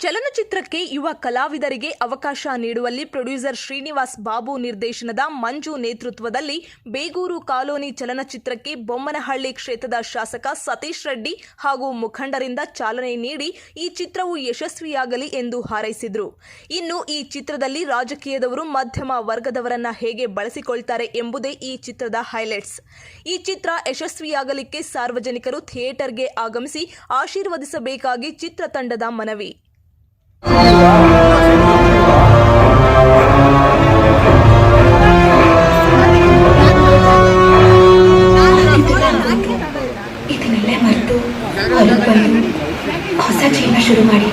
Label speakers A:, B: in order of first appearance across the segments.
A: ಚಲನಚಿತ್ರಕ್ಕೆ ಯುವ ಕಲಾವಿದರಿಗೆ ಅವಕಾಶ ನೀಡುವಲ್ಲಿ ಪ್ರೊಡ್ಯೂಸರ್ ಶ್ರೀನಿವಾಸ್ ಬಾಬು ನಿರ್ದೇಶನದ ಮಂಜು ನೇತೃತ್ವದಲ್ಲಿ ಬೇಗೂರು ಕಾಲೋನಿ ಚಲನಚಿತ್ರಕ್ಕೆ ಬೊಮ್ಮನಹಳ್ಳಿ ಕ್ಷೇತ್ರದ ಶಾಸಕ ಸತೀಶ್ ರೆಡ್ಡಿ ಹಾಗೂ ಮುಖಂಡರಿಂದ ಚಾಲನೆ ನೀಡಿ ಈ ಚಿತ್ರವು ಯಶಸ್ವಿಯಾಗಲಿ ಎಂದು ಹಾರೈಸಿದರು. ಇನ್ನು ಈ ಚಿತ್ರದಲ್ಲಿ ರಾಜಕೀಯದವರು ಮಧ್ಯಮ ವರ್ಗದವರನ್ನ ಹೇಗೆ ಬಳಸಿಕೊಳ್ತಾರೆ ಎಂಬುದೇ ಈ ಚಿತ್ರದ ಹೈಲೈಟ್ಸ್. ಈ ಚಿತ್ರ ಯಶಸ್ವಿಯಾಗಲಿಕ್ಕೆ ಸಾರ್ವಜನಿಕರು ಥಿಯೇಟರ್ಗೆ ಆಗಮಿಸಿ ಆಶೀರ್ವದಿಸಬೇಕಾಗಿ ಚಿತ್ರತಂಡದ ಮನವಿ.
B: ಇದನ್ನೆಲ್ಲ ಮರೆತು ಹೊಸ ಜೀವನ ಶುರು ಮಾಡಿ.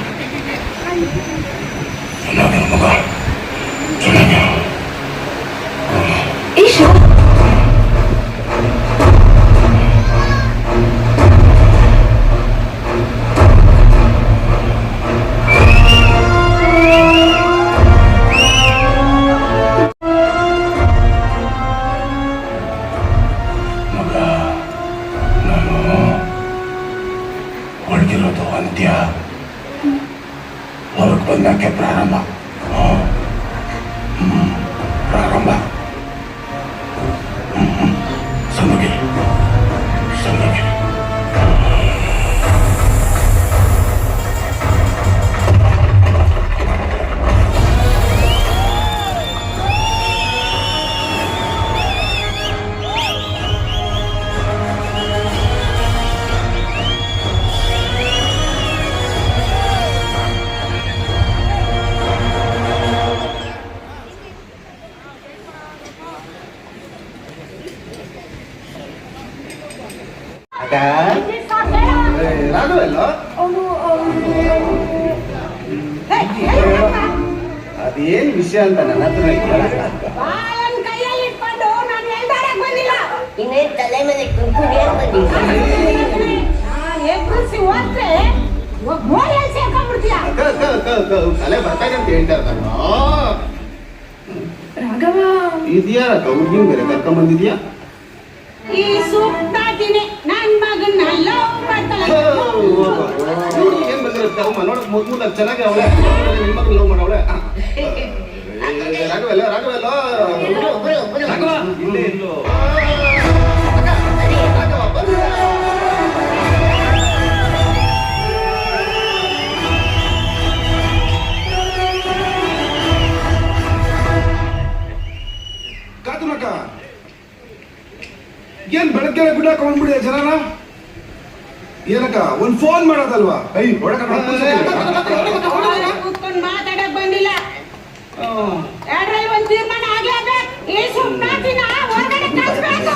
C: ಹೊಡೆದಿರೋದು ಅಂತ್ಯ ಹೊರಗೆ ಬಂದಕ್ಕೆ ಪ್ರಾರಂಭ ಹ್ಮ್. ಹ್ಮ್. ಪ್ರಾರಂಭ
D: ಇನ್ನೇನ್ ತಲೆ ಮೇಲೆ
E: ಹೋದ್ರೆ ಸೇರ್ಕೊಂಡ್ಬಿಡ್ತೀಯ?
F: ಅಕ್ಕ ಅಕ್ಕ ತಲೆ ಬರ್ತಾಗೆ ಅಂತ ಹೇಳ್ತಾ ಇರ್ತಾನ
B: ರಾಘವ.
F: ಬೇರೆ ಕರ್ಕೊಂಡ್ ಬಂದಿದ್ಯಾ?
E: ಈ ಸುತ್ತಾತೀನಿ ನನ್ ಮಗನ್ನ ಲವ್ ಮಾಡ್ತಾಳೆ.
F: ಏನ್ ಬಂದಿರುತ್ತೆ? ಅಮ್ಮ ನೋಡಕ್ ಮುದ್ ಮುದ್ದಾಗ್ ಚೆನ್ನಾಗಿ ಅವಳೆ. ನಿಮ್ಮ ಲವ್ ಮಾಡವಳೆ.
G: ಏನ್ ಬೆಳಗ್ಗೆ ಗುಡ್ಡ ಕೊಂಡ್ಬಿಡಿದೆ ಜನರ ಏನಕ್ಕ ಒಂದ್ ಫೋನ್ ಮಾಡೋದಲ್ವಾ? ಐ ಒಳಗ
E: ಎರಡ್ರಲ್ಲಿ ಒಂದ್ ತೀರ್ಮಾನ ಆಗ್ಲೇಬೇಕು. ಈ ಹೊರಗಡೆ ಕಳ್ಸ್ಬೇಕು.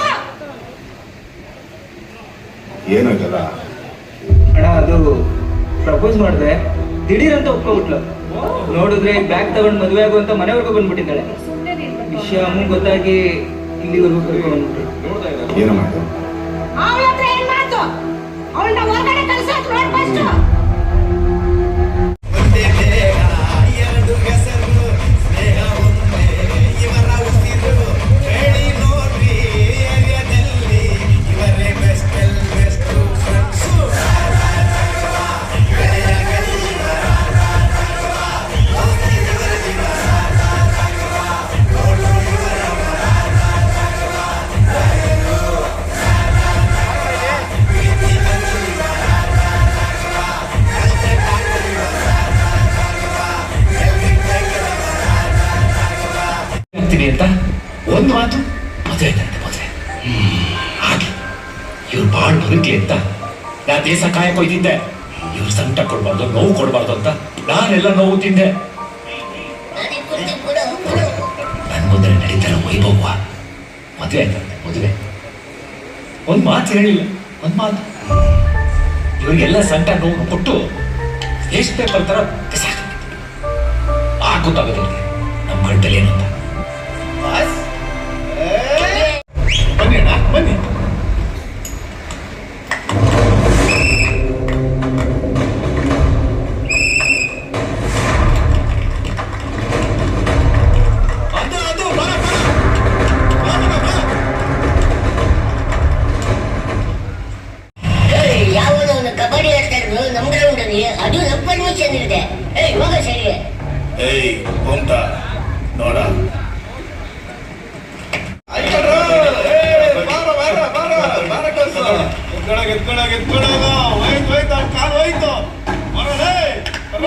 F: ಏನಾಗಲ್ಲ.
H: ಅಣ್ಣ ಅದು ಪ್ರಪೋಸ್ ಮಾಡಿದೆ. ದಿಢೀರ್ ಅಂತ ಒಪ್ಕೊಬಿಟ್ಲು ನೋಡಿದ್ರೆ ಬ್ಯಾಗ್ ತಗೊಂಡು ಮದುವೆ ಆಗುವಂತ ಮನೆವರೆಗೂ ಬಂದ್ಬಿಟ್ಟಿದ್ದಾಳೆ. ವಿಷಯ ಅಮ್ಮ ಗೊತ್ತಾಗಿ ಇಲ್ಲಿವರೆಗೂ ಕರ್ಕೊಂಡ್ಬಿಟ್ಟು ಬಂದ್ಬಿಟ್ಟು
F: ಏನಮ್ಮ
C: ನಾ ದೇಶ ಕಾಯಕ್ ಹೋಯ್ತಿದ್ದೆ ಇವ್ರು ಸಂಕಟ ಕೊಡ್ಬಾರ್ದು, ನೋವು ಕೊಡ್ಬಾರ್ದು ಅಂತ ನಾನೆಲ್ಲ ನೋವು ತಿಂದೆ. ನನ್ನ ಮುಂದೆ ನಡೀತಾರ ವೈಭವ? ಮದುವೆ ಆಯ್ತಂತೆ ಮದುವೆ. ಒಂದ್ ಮಾತು ಹೇಳಿಲ್ಲ ಒಂದ್ ಮಾತು. ಇವರಿಗೆಲ್ಲ ಸಂಕಟ, ನೋವು ಕೊಟ್ಟು ಎಷ್ಟು ಪೇಪರ್ ತರ ಆ ಗೊತ್ತಾಗೋದಿಲ್ಲ ನಮ್ಮ ಗಂಟಲ್ಲಿ ಏನು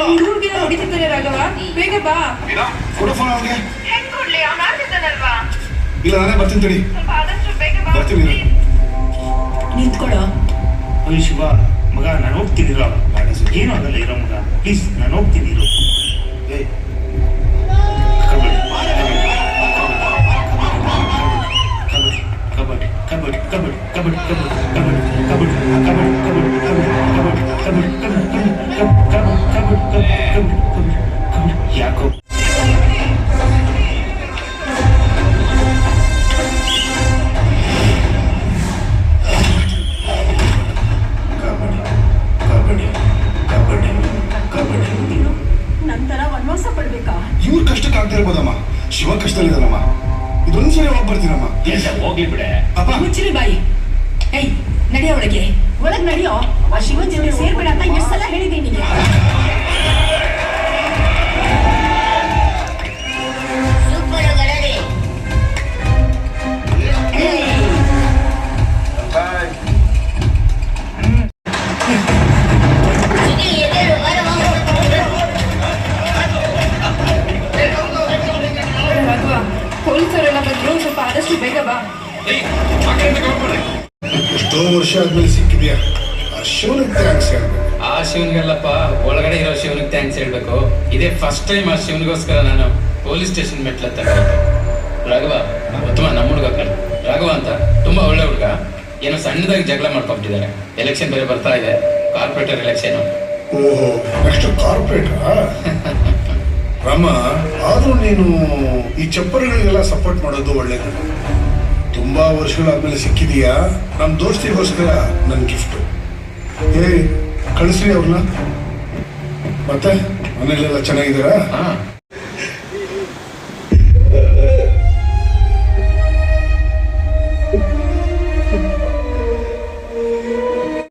I: ರಾಘವ ಬೇಗ ಬಾ
G: ಕೊಡು ಫೋನ್ ಅವ್ರಿಗೆ
I: ಹೆಂಗ್ ಕೊಡ್ಲಿ ಅವ್ನು ಆಡ್ತಿದ್ದಾನಲ್ವಾ
G: ಇಲ್ಲ ನಾನೇ ಬರ್ತೀನಿ ತಡಿ
I: ಸ್ವಲ್ಪ ಆದಷ್ಟು ಬೇಗ ಬಾ
G: ಬರ್ತೀನಿ.
I: ನಿಂತ್ಕೊಳ್ಳೋ
E: ಅಯ್ಯ ಶಿವ ಮಗ ನಾನು ಹೋಗ್ತೀನಿ ಇರೋ ಏನು ಆಗಲ್ಲ ಇರೋ ಮಗ ಪ್ಲೀಸ್ ನಾನು ಹೋಗ್ತೀನಿ ಏ
G: ಏಯ್
E: ಕಬಡ್ಡಿ ಕಬಡ್ಡಿ ಕಬಡ್ಡಿ ಕಬಡ್ಡಿ ಕಬಡ್ಡಿ ಕಬಡ್ಡಿ ಕಬಡ್ಡಿ
G: ಸರಿ ಹೋಗಿ ಬರ್ತೀನಮ್ಮ.
C: ಹೋಗ್ಲಿ ಬಿಡೆ.
G: ಅಪ್ಪ.
I: ಮುಚ್ಚಿರಿ ಬಾಯಿ. ಏಯ್ ನಡಿಯೋ ಒಳಗೆ ಒಳಗ್ ನಡೆಯೋ. ಆ ಶಿವನ್ ಜೊತೆ ಸೇರ್ಬೇಡ ಅಂತ ಎಷ್ಟ್ ಸಲ ಹೇಳಿದೀನಿ ನಿಂಗೆ
G: ವರ್ಷ ಆದ್ಮೇಲೆ ಸಿಕ್ಕಿದ್ಯಾ ಆ ಶಿವನಿಗೆ ಥ್ಯಾಂಕ್ಸ್ ಹೇಳ್ಬೇಕು.
J: ಆ ಶಿವನಿಗೆಲ್ಲಪ್ಪ ಒಳಗಡೆ ಇರೋ ಶಿವನಿಗೆ ಥ್ಯಾಂಕ್ಸ್ ಹೇಳ್ಬೇಕು. ಇದೇ ಫಸ್ಟ್ ಟೈಮ್ ಆ ಶಿವನಿಗೋಸ್ಕರ ನಾನು ಪೊಲೀಸ್ ಸ್ಟೇಷನ್ ಮೆಟ್ಲತ್ತ ರಾಘವ ಉತ್ತಮ ನಮ್ಮ ಹುಡುಗ ಕಣ್ಣು ರಾಘವ ಅಂತ ತುಂಬಾ ಒಳ್ಳೆ ಹುಡುಗ. ಏನೋ ಸಣ್ಣದಾಗಿ ಜಗಳ ಮಾಡ್ಕೊಂಬಿಟ್ಟಿದ್ದಾರೆ. ಎಲೆಕ್ಷನ್ ಬೇರೆ ಬರ್ತಾ ಇದೆ. ಕಾರ್ಪೊರೇಟರ್ ಎಲೆಕ್ಷನ್
G: ಓಹೋ ನೆಕ್ಸ್ಟ್ ಕಾರ್ಪೊರೇಟ್ ರಾಮ ಆದ್ರೂ ನೀನು ಈ ಚಪ್ಪರಿಗಳಿಗೆಲ್ಲ ಸಪೋರ್ಟ್ ಮಾಡೋದು ಒಳ್ಳೇದು. ತುಂಬಾ ವರ್ಷಗಳಾದ್ಮೇಲೆ ಸಿಕ್ಕಿದೀಯಾ? ನಮ್ಮ ದೋಸ್ತಿಗೋಸ್ಕರ ನನ್ ಗಿಫ್ಟ್ ಏ ಕಳಿಸ್ರಿ ಅವ್ರನ್ನ ಮತ್ತೆ ಮನೇಲೆಲ್ಲ ಚೆನ್ನಾಗಿದ್ದೀರಾ?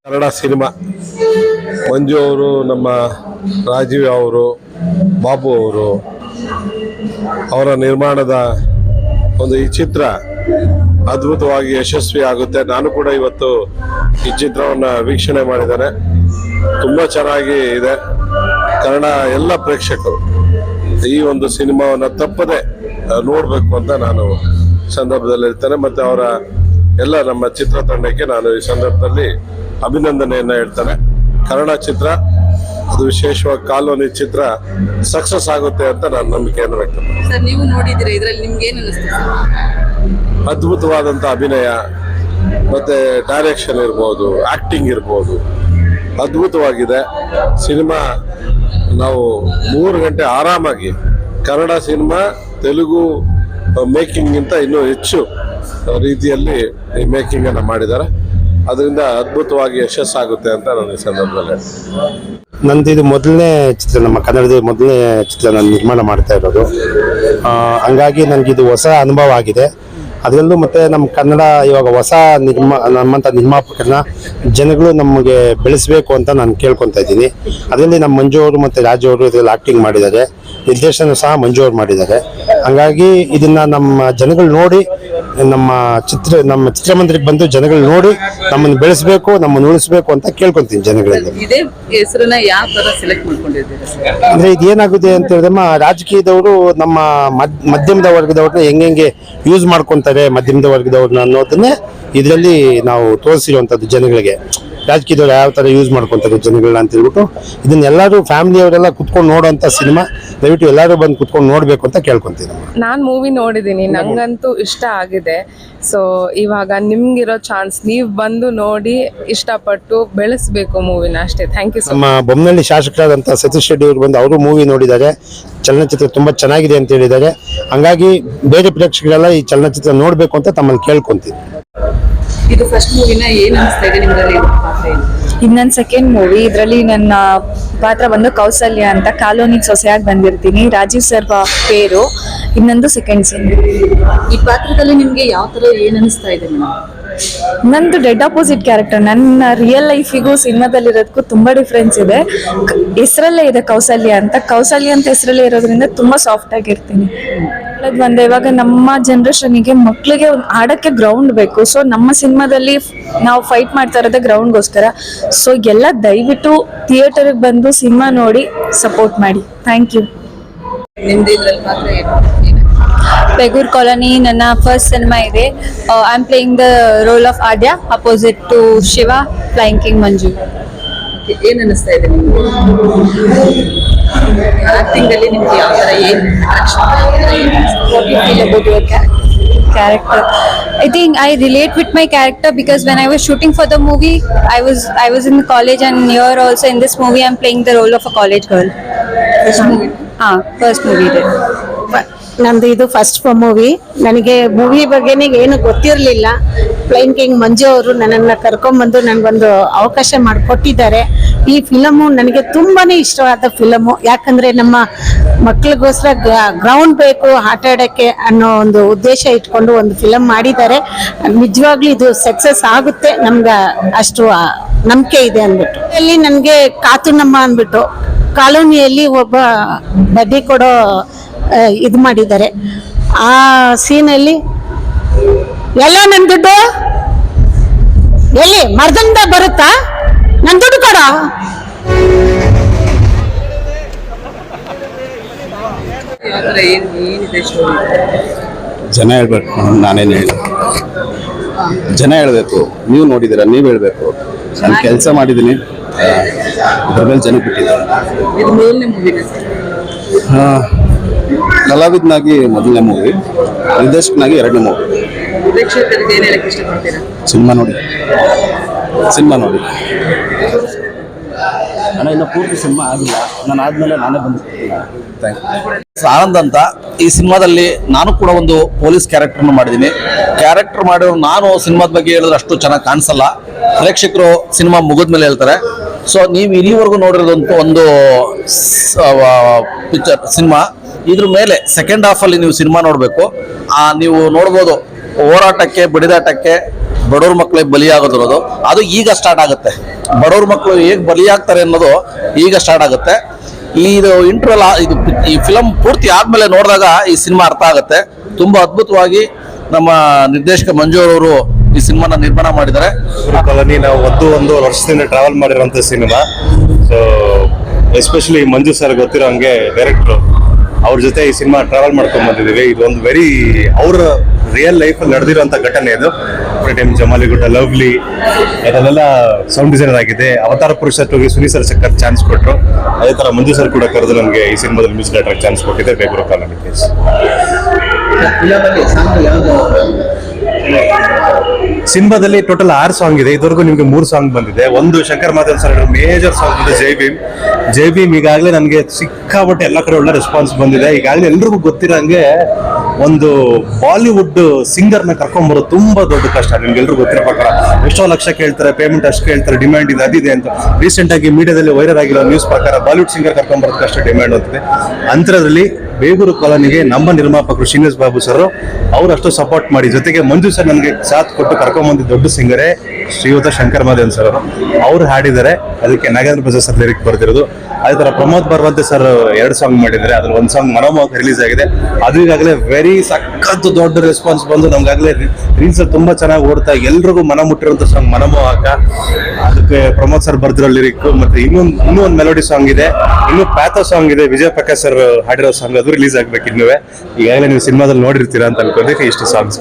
K: ಕನ್ನಡ ಸಿನಿಮಾ. ಮಂಜು ಅವರು ನಮ್ಮ ರಾಜೀವ್ ಅವರು ಬಾಬು ಅವರು ಅವರ ನಿರ್ಮಾಣದ ಒಂದು ಈ ಚಿತ್ರ. ಅದ್ಭುತವಾಗಿ ಯಶಸ್ವಿ ಆಗುತ್ತೆ. ನಾನು ಕೂಡ ಇವತ್ತು ಈ ಚಿತ್ರವನ್ನ ವೀಕ್ಷಣೆ ಮಾಡಿದ್ದಾರೆ ತುಂಬಾ ಚೆನ್ನಾಗಿ ಇದೆ. ಕನ್ನಡ ಎಲ್ಲ ಪ್ರೇಕ್ಷಕರು ಈ ಒಂದು ಸಿನಿಮಾವನ್ನ ತಪ್ಪದೆ ನೋಡ್ಬೇಕು ಅಂತ ನಾನು ಸಂದರ್ಭದಲ್ಲಿ ಇರ್ತೇನೆ ಮತ್ತೆ ಅವರ ಎಲ್ಲ ನಮ್ಮ ಚಿತ್ರತಂಡಕ್ಕೆ ನಾನು ಈ ಸಂದರ್ಭದಲ್ಲಿ ಅಭಿನಂದನೆಯನ್ನ ಹೇಳ್ತೇನೆ. ಕನ್ನಡ ಚಿತ್ರ, ಅದು ವಿಶೇಷವಾಗಿ ಕಾಲೋನಿ ಚಿತ್ರ ಸಕ್ಸಸ್ ಆಗುತ್ತೆ ಅಂತ ನಾನು ನಂಬಿಕೆಯನ್ನು ವ್ಯಕ್ತಪಡಿಸ್ತೇನೆ. ಅದ್ಭುತವಾದಂಥ ಅಭಿನಯ, ಮತ್ತು ಡೈರೆಕ್ಷನ್ ಇರ್ಬೋದು ಆ್ಯಕ್ಟಿಂಗ್ ಇರ್ಬೋದು, ಅದ್ಭುತವಾಗಿದೆ. ಸಿನಿಮಾ ನಾವು ಮೂರು ಗಂಟೆ ಆರಾಮಾಗಿ, ಕನ್ನಡ ಸಿನಿಮಾ, ತೆಲುಗು ಮೇಕಿಂಗ್ಗಿಂತ ಇನ್ನೂ ಹೆಚ್ಚು ರೀತಿಯಲ್ಲಿ ಈ ಮೇಕಿಂಗನ್ನು ಮಾಡಿದ್ದಾರೆ. ಅದರಿಂದ ಅದ್ಭುತವಾಗಿ ಯಶಸ್ಸಾಗುತ್ತೆ ಅಂತ ನಾನು ಈ ಸಂದರ್ಭದಲ್ಲಿ.
L: ನಂದು ಇದು ಮೊದಲನೇ ಚಿತ್ರ, ನಮ್ಮ ಕನ್ನಡದ ಮೊದಲನೇ ಚಿತ್ರ ನಾನು ನಿರ್ಮಾಣ ಮಾಡ್ತಾ ಇರೋದು. ಹಂಗಾಗಿ ನನಗಿದು ಹೊಸ ಅನುಭವ ಆಗಿದೆ. ಅದರಲ್ಲೂ ಮತ್ತೆ ನಮ್ಮ ಕನ್ನಡ ಇವಾಗ ಹೊಸ ನಿರ್ಮಾ ನಮ್ಮಂಥ ನಿರ್ಮಾಪಕರನ್ನ ಜನಗಳು ನಮಗೆ ಬೆಳೆಸಬೇಕು ಅಂತ ನಾನು ಕೇಳ್ಕೊತಾ ಇದ್ದೀನಿ. ಅದರಲ್ಲಿ ನಮ್ಮ ಮಂಜು ಅವರು ಮತ್ತು ರಾಜು ಅವರು ಇದರಲ್ಲಿ ಆಕ್ಟಿಂಗ್ ಮಾಡಿದ್ದಾರೆ. ನಿರ್ದೇಶನ ಸಹ ಮಂಜು ಅವರು ಮಾಡಿದ್ದಾರೆ. ಹಂಗಾಗಿ ಇದನ್ನು ನಮ್ಮ ಜನಗಳು ನೋಡಿ ನಮ್ಮ ಚಿತ್ರ ನಮ್ಮ ಚಿತ್ರಮಂದಿರಕ್ಕೆ ಬಂದು ಜನಗಳು ನೋಡಿ ನಮ್ಮನ್ನು ಬೆಳೆಸಬೇಕು ನಮ್ಮನ್ನು ಉಳಿಸಬೇಕು ಅಂತ ಕೇಳ್ಕೊಂತೀನಿ ಜನಗಳಿಗೆ.
M: ಇದೇ ಹೆಸರನ್ನ ಯಾವ ತರ ಸೆಲೆಕ್ಟ್ ಮಾಡ್ಕೊಂಡಿದ್ದೀರಾ
L: ಅಂದ್ರೆ ಇದು ಏನಾಗುತ್ತೆ ಅಂತ ಹೇಳಿದಮ್ಮ ರಾಜಕೀಯದವರು ನಮ್ಮ ಮದ್- ಮಧ್ಯಮದ ವರ್ಗದವ್ರನ್ನ ಹೆಂಗೆ ಯೂಸ್ ಮಾಡ್ಕೊಂತಾರೆ ಮಧ್ಯಮದ ವರ್ಗದವ್ರನ್ನ ಅನ್ನೋದನ್ನೇ ಇದರಲ್ಲಿ ನಾವು ತೋರಿಸಿರುವಂಥದ್ದು ಜನಗಳಿಗೆ. ರಾಜಕೀಯದವ್ರು ಯಾವ ಥರ ಯೂಸ್ ಮಾಡ್ಕೊಂತಾರೆ ಜನಗಳನ್ನ ಅಂತ ಹೇಳ್ಬಿಟ್ಟು ಇದನ್ನೆಲ್ಲರೂ ಫ್ಯಾಮಿಲಿ ಫ್ಯಾಮಿಲಿಯವರೆಲ್ಲ ಕುತ್ಕೊಂಡು ನೋಡೋಂಥ ಸಿನಿಮಾ ದಯವಿಟ್ಟು ಎಲ್ಲರೂ ಬಂದು ಕುತ್ಕೊಂಡು ನೋಡಬೇಕು ಅಂತ ಕೇಳ್ಕೊಂತೀನಿ
I: ನಾನು. ಮೂವಿ ನೋಡಿದ್ದೀನಿ ನಂಗಂತೂ ಇಷ್ಟ ಆಗಿದೆ. ಸೊ ಇವಾಗ ನಿಮ್ಗಿರೋ ಚಾನ್ಸ್ ನೀವು ಬಂದು ನೋಡಿ ಇಷ್ಟಪಟ್ಟು ಬೆಳೆಸಬೇಕು ಮೂವಿನ ಅಷ್ಟೇ. ಥ್ಯಾಂಕ್ ಯು ಸೊ
L: ನಮ್ಮ ಬೊಮ್ಮನಹಳ್ಳಿ ಶಾಸಕರಾದಂಥ ಸತೀಶ್ ಶೆಟ್ಟಿ ಅವರು ಬಂದು ಅವರು ಮೂವಿ ನೋಡಿದ್ದಾರೆ. ಚಲನಚಿತ್ರ ತುಂಬಾ ಚೆನ್ನಾಗಿದೆ ಅಂತ ಹೇಳಿದ್ದಾರೆ. ಹಂಗಾಗಿ ಬೇರೆ ಪ್ರೇಕ್ಷಕರೆಲ್ಲ ಈ ಚಲನಚಿತ್ರ ನೋಡಬೇಕು ಅಂತ ತಮ್ಮಲ್ಲಿ ಕೇಳ್ಕೊಂತೀನಿ.
M: ಇದು ಫಸ್ಟ್ ಮೂವಿನ ಏನು ಅನಿಸ್ತಾ ಇದೆ ಏನು?
N: ಇದು ನನ್ನ ಸೆಕೆಂಡ್ ಮೂವಿ ಇದರಲ್ಲಿ ನನ್ನ ಪಾತ್ರ ಬಂದು ಕೌಸಲ್ಯ ಅಂತ ಕಾಲೋನಿಗೆ ಸೊಸೆಯಾಗಿ ಬಂದಿರ್ತೀನಿ. ರಾಜೀವ್ ಸರ್ ಪೇರು. ಇನ್ನೊಂದು ಸೆಕೆಂಡ್ ಸೀನ್
M: ಈ ಪಾತ್ರದಲ್ಲಿ ನಿಮಗೆ ಯಾವ ತರ ಏನ್ ಅನಿಸ್ತಾ ಇದೆ ಮೇಡಮ್?
N: ನಂದು ಡೆಡ್ ಅಪೋಸಿಟ್ ಕ್ಯಾರೆಕ್ಟರ್ ನನ್ನ ರಿಯಲ್ ಲೈಫಿಗೂ ಸಿನಿಮಾದಲ್ಲಿರೋದಕ್ಕೂ ತುಂಬಾ ಡಿಫ್ರೆನ್ಸ್ ಇದೆ. ಹೆಸರಲ್ಲೇ ಇದೆ ಕೌಸಲ್ಯ ಅಂತ. ಕೌಸಲ್ಯ ಅಂತ ಹೆಸರಲ್ಲೇ ಇರೋದ್ರಿಂದ ತುಂಬಾ ಸಾಫ್ಟ್ ಆಗಿರ್ತೀನಿ. ಒಂದೇ, ಇವಾಗ ನಮ್ಮ ಜನ್ರೇಷನ್ಗೆ ಮಕ್ಕಳಿಗೆ ಆಡಕ್ಕೆ ಗ್ರೌಂಡ್ ಬೇಕು. ಸೊ ನಮ್ಮ ಸಿನಿಮಾದಲ್ಲಿ ನಾವು ಫೈಟ್ ಮಾಡ್ತಾ ಇರೋದೇ ಗ್ರೌಂಡ್ಗೋಸ್ಕರ ಸೊ ಎಲ್ಲ ದಯವಿಟ್ಟು ಥಿಯೇಟರ್ಗೆ ಬಂದು ಸಿನಿಮಾ ನೋಡಿ ಸಪೋರ್ಟ್ ಮಾಡಿ. ಥ್ಯಾಂಕ್ ಯು
I: ನಿಮ್ದು ಇದ್ರಲ್ಲಿ ಪಾತ್ರ ಏನು
N: ಬೆಗೂರ್ ಕಾಲೋನಿ ನನ್ನ ಫಸ್ಟ್ ಸಿನಿಮಾ ಇದೆ I am playing the role of Adya opposite to Shiva flying king Manju
I: Okay, ಏನ್ ಅನಿಸ್ತಾ ಇದೆ ನಿಮ್ಗೆ ಆಕ್ಟಿಂಗ್ ಅಲ್ಲಿ ನಿಮ್ಗೆ ಯಾವ ತರ ಏನ್
N: what you feel about your character? Character. I think I relate with my character because when I was shooting for the movie, I was I was in college and here also in this movie I'm playing the role of a college girl.
I: First movie
N: Ah, first movie did.
O: ನಂದು ಇದು first movie ನನಗೆ movie ಬಗ್ಗೆ ಏನು ಗೊತ್ತಿರಲಿಲ್ಲ. Plain king ಮಂಜು ಅವರು ನನ್ನನ್ನು ಕರ್ಕೊಂಡ್ಬಂದು ನನಗೊಂದು ಅವಕಾಶ ಮಾಡಿಕೊಟ್ಟಿದ್ದಾರೆ. ಈ ಫಿಲಮು ನನಗೆ ತುಂಬಾ ಇಷ್ಟವಾದ ಫಿಲಮು ಯಾಕಂದರೆ ನಮ್ಮ ಮಕ್ಳಿಗೋಸ್ಕರ ಗ್ರೌಂಡ್ ಬೇಕು ಆಟ ಆಡೋಕ್ಕೆ ಅನ್ನೋ ಒಂದು ಉದ್ದೇಶ ಇಟ್ಕೊಂಡು ಒಂದು ಫಿಲಮ್ ಮಾಡಿದ್ದಾರೆ. ನಿಜವಾಗ್ಲೂ ಇದು ಸಕ್ಸಸ್ ಆಗುತ್ತೆ. ನಮ್ಗೆ ಅಷ್ಟು ನಂಬಿಕೆ ಇದೆ ಅಂದ್ಬಿಟ್ಟು. ಅಲ್ಲಿ ನನಗೆ ಕಾತುನಮ್ಮ ಅಂದ್ಬಿಟ್ಟು, ಕಾಲೋನಿಯಲ್ಲಿ ಒಬ್ಬ ಬಡ್ಡಿ ಕೊಡೋ ಇದು ಮಾಡಿದ್ದಾರೆ. ಆ ಸೀನಲ್ಲಿ ಎಲ್ಲ ನನ್ನ ದುಡ್ಡು? ಎಲ್ಲಿ? ಮರ್ದಂಡ ಬರುತ್ತಾ? ನನ್ನ ದುಡ್ಡು ಕೊಡ.
F: ಜನ ಹೇಳ್ಬೇಕು ನಾನೇನು ಹೇಳಿ. ಜನ ಹೇಳ್ಬೇಕು ನೀವು ನೋಡಿದ್ದೀರಾ ನೀವು ಹೇಳ್ಬೇಕು. ನಾನು ಕೆಲಸ ಮಾಡಿದ್ದೀನಿ. ಜನ ಇದ್ರ ಮೇಲೆ
I: ಮೂವಿನ
F: ಆ, ಕಲಾವಿದನಾಗಿ ಮೊದಲನೇ ಮೂವಿ ನಿರ್ದೇಶಕನಾಗಿ ಎರಡನೇ ಮೂವಿ.
I: ಪ್ರೇಕ್ಷಕರಿಗೆ ಏನ್ ಹೇಳಕ್ ಇಷ್ಟಪಡ್ತೀರಾ?
F: ಸಿನಿಮಾ ನೋಡಿ. ಸಿನಿಮಾ ನೋಡಿ. ಅಣ್ಣ ಇನ್ನು ಪೂರ್ತಿ ಸಿನಿಮಾ ಆಗಿಲ್ಲ. ನಾನು ಆದ್ಮೇಲೆ ನಾನೇ ಬಂದು ಥ್ಯಾಂಕ್ ಯು
P: ಆನಂದ್ ಅಂತ ಈ ಸಿನಿಮಾದಲ್ಲಿ ನಾನು ಕೂಡ ಒಂದು ಪೊಲೀಸ್ ಕ್ಯಾರೆಕ್ಟರ್ನ ಮಾಡಿದ್ದೀನಿ. ಕ್ಯಾರೆಕ್ಟರ್ ಮಾಡಿರೋ ನಾನು ಸಿನಿಮಾದ ಬಗ್ಗೆ ಹೇಳಿದ್ರೆ ಅಷ್ಟು ಚೆನ್ನಾಗಿ ಕಾಣಿಸಲ್ಲ. ಪ್ರೇಕ್ಷಕರು ಸಿನಿಮಾ ಮುಗಿದ್ಮೇಲೆ ಹೇಳ್ತಾರೆ. ಸೊ ನೀವು ಇಲ್ಲಿವರೆಗೂ ನೋಡಿರೋದಂತೂ ಒಂದು ಪಿಕ್ಚರ್ ಸಿನಿಮಾ. ಇದ್ರ ಮೇಲೆ ಸೆಕೆಂಡ್ ಹಾಫಲ್ಲಿ ನೀವು ಸಿನಿಮಾ ನೋಡಬೇಕು. ನೀವು ನೋಡ್ಬೋದು ಹೋರಾಟಕ್ಕೆ, ಬಡಿದಾಟಕ್ಕೆ ಬಡವ್ರ ಮಕ್ಕಳಿಗೆ ಬಲಿಯಾಗೋದಿರೋದು. ಅದು ಈಗ ಸ್ಟಾರ್ಟ್ ಆಗುತ್ತೆ. ಬಡವ್ರ ಮಕ್ಕಳು ಹೇಗೆ ಬಲಿಯಾಗ್ತಾರೆ ಅನ್ನೋದು ಈಗ ಸ್ಟಾರ್ಟ್ ಆಗುತ್ತೆ. ಇದು ಇಂಟ್ರಲ್ ಇದು ಈ ಫಿಲಮ್ ಪೂರ್ತಿ ಆದ್ಮೇಲೆ ನೋಡಿದಾಗ ಈ ಸಿನಿಮಾ ಅರ್ಥ ಆಗುತ್ತೆ. ತುಂಬಾ ಅದ್ಭುತವಾಗಿ ನಮ್ಮ ನಿರ್ದೇಶಕ ಮಂಜು ಅವರು ಈ ಸಿನಿಮಾನ ನಿರ್ಮಾಣ ಮಾಡಿದ್ದಾರೆ.
Q: ಕಾಲೋನಿ, ನಾವು ಒಂದು ಒಂದು ವರ್ಷದಿಂದ ಟ್ರಾವೆಲ್ ಮಾಡಿರೋಂಥ cinema so especially Manju sir ಗೊತ್ತಿರೋ ಹಂಗೆ ಡೈರೆಕ್ಟ್ರು ಅವ್ರ ಜೊತೆ ಈ ಸಿನಿಮಾ ಟ್ರಾವೆಲ್ ಮಾಡ್ಕೊಂಡ್ ಬಂದಿದ್ದೀವಿ. ಇದೊಂದು ವೆರಿ ಅವ್ರ ರಿಯಲ್ ಲೈಫಲ್ಲಿ ನಡೆದಿರೋಂಥ ಘಟನೆ ಇದು. ಟೈಮ್ ಜಮಾಲಿ ಗುಡ್ಡ ಲವ್ಲಿ ಅದನ್ನೆಲ್ಲ ಸೌಂಡ್ ಡಿಸೈನರ್ ಆಗಿದೆ. ಅವತಾರ ಪುರುಷ ಹೋಗಿ ಸುನಿ ಸರ್ ಚಕ್ಕರ್ ಚಾನ್ಸ್ ಕೊಟ್ಟರು ಅದೇ ಥರ ಮಂಜು ಸರ್ ಕೂಡ ಕರೆದು ನನಗೆ ಈ ಸಿನಿಮಾದಲ್ಲಿ ಮ್ಯೂಸಿಕ್ ಡೈರೆಕ್ಟರ್ ಚಾನ್ಸ್ ಕೊಟ್ಟಿದೆ ಬೇಗೂರು ಕಾಲೋನಿ ಸಿನಿಮಾದಲ್ಲಿ ಟೋಟಲ್ ಆರು ಸಾಂಗ್ ಇದೆ. ಇದುವರೆಗೂ ನಿಮಗೆ ಮೂರು ಸಾಂಗ್ ಬಂದಿದೆ. ಒಂದು Shankar Madhav sir major song ಇದೆ ಜೈ ಭೀಮ್. ಜೈ ಭೀಮ್ ಈಗಾಗಲೇ ನನಗೆ ಸಿಕ್ಕಾಪಟ್ಟೆ ಎಲ್ಲ ಕಡೆ ಒಳ್ಳೆ ರೆಸ್ಪಾನ್ಸ್ ಬಂದಿದೆ. ಈಗಾಗಲೇ ಎಲ್ರಿಗೂ ಗೊತ್ತಿರೋಂಗೆ ಒಂದು ಬಾಲಿವುಡ್ ಸಿಂಗರ್ನ ಕರ್ಕೊಂಬರೋದು ತುಂಬಾ ದೊಡ್ಡ ಕಷ್ಟ. ನಿಮ್ಗೆಲ್ರಿಗೂ ಗೊತ್ತಿರೋ ಪ್ರಕಾರ ಎಷ್ಟೋ ಲಕ್ಷ ಕೇಳ್ತಾರೆ ಪೇಮೆಂಟ್ ಅಷ್ಟು ಕೇಳ್ತಾರೆ ಡಿಮ್ಯಾಂಡ್ ಇದೆ, ಅದಿದೆ ಅಂತ. ರೀಸೆಂಟ್ ಆಗಿ ಮೀಡಿಯಾದಲ್ಲಿ ವೈರಲ್ ಆಗಿರೋ ನ್ಯೂಸ್ ಪ್ರಕಾರ ಬಾಲಿವುಡ್ ಸಿಂಗರ್ ಕರ್ಕೊಂಬರೋದು ಕಷ್ಟ ಡಿಮ್ಯಾಂಡ್ ಅಂತಿದೆ. ಅಂತರದಲ್ಲಿ ಬೇಗೂರು ಕಾಲೋನಿಗೆ ನಮ್ಮ ನಿರ್ಮಾಪಕರು ಶ್ರೀನಿವಾಸ್ ಬಾಬು ಸರ್ ಅವ್ರು ಅಷ್ಟು ಸಪೋರ್ಟ್ ಮಾಡಿ. ಜೊತೆಗೆ ಮಂಜು ಸರ್ ನನಗೆ ಸಾಥ್ ಕೊಟ್ಟು ಕರ್ಕೊಂಬಂದಿದ್ದ ದೊಡ್ಡ ಸಿಂಗರೇ ಶ್ರೀಯುತ ಶಂಕರ್ ಮಾದೇವನ್ ಸರ್ ಅವರು. ಅವ್ರು ಹಾಡಿದ್ದಾರೆ. ಅದಕ್ಕೆ ನಾಗೇಂದ್ರ ಪ್ರಸಾದ್ ಸರ್ ಲಿರಿಕ್ ಬರ್ತಿರೋದು ಅದೇ ತರ ಪ್ರಮೋದ್ ಬರ್ವಂತೆ ಸರ್ ಎರಡು ಸಾಂಗ್ ಮಾಡಿದ್ರೆ ಅದ್ರ ಒಂದು ಸಾಂಗ್ ಮನೋಮೋಹಕ ರಿಲೀಸ್ ಆಗಿದೆ. ಅದು ಈಗಾಗಲೇ ವೆರಿ ಸಖತ್ ದೊಡ್ಡ ರೆಸ್ಪಾನ್ಸ್ ಬಂದು ನಮ್ಗಾಗಲೇ ರೀಲ್ಸ್ ತುಂಬಾ ಚೆನ್ನಾಗಿ ಓಡ್ತಾ ಎಲ್ರಿಗೂ ಮನ ಮುಟ್ಟಿರುವಂತ ಸಾಂಗ್ ಮನಮೋಹಕ. ಅದಕ್ಕೆ ಪ್ರಮೋದ್ ಸರ್ ಬರ್ದಿರೋ ಲಿರಿಕ್ ಮತ್ತೆ ಇನ್ನೊಂದು ಇನ್ನೂ ಒಂದು ಮೆಲೋಡಿ ಸಾಂಗ್ ಇದೆ. ಇನ್ನೂ ಪ್ಯಾಥೋ ಸಾಂಗ್ ಇದೆ. ವಿಜಯ್ ಪ್ರಕಾಶ್ ಸರ್ ಹಾಡಿರೋ ಸಾಂಗ್ ಅದು ರಿಲೀಸ್ ಆಗ್ಬೇಕು ಇನ್ನೂ ಈಗಾಗಲೇ ನೀವು ಸಿನಿಮಾದಲ್ಲಿ ನೋಡಿರ್ತೀರಾ ಅಂತ ಅನ್ಕೊಂಡಿದ್ರೆ ಇಷ್ಟು ಸಾಂಗ್ಸ್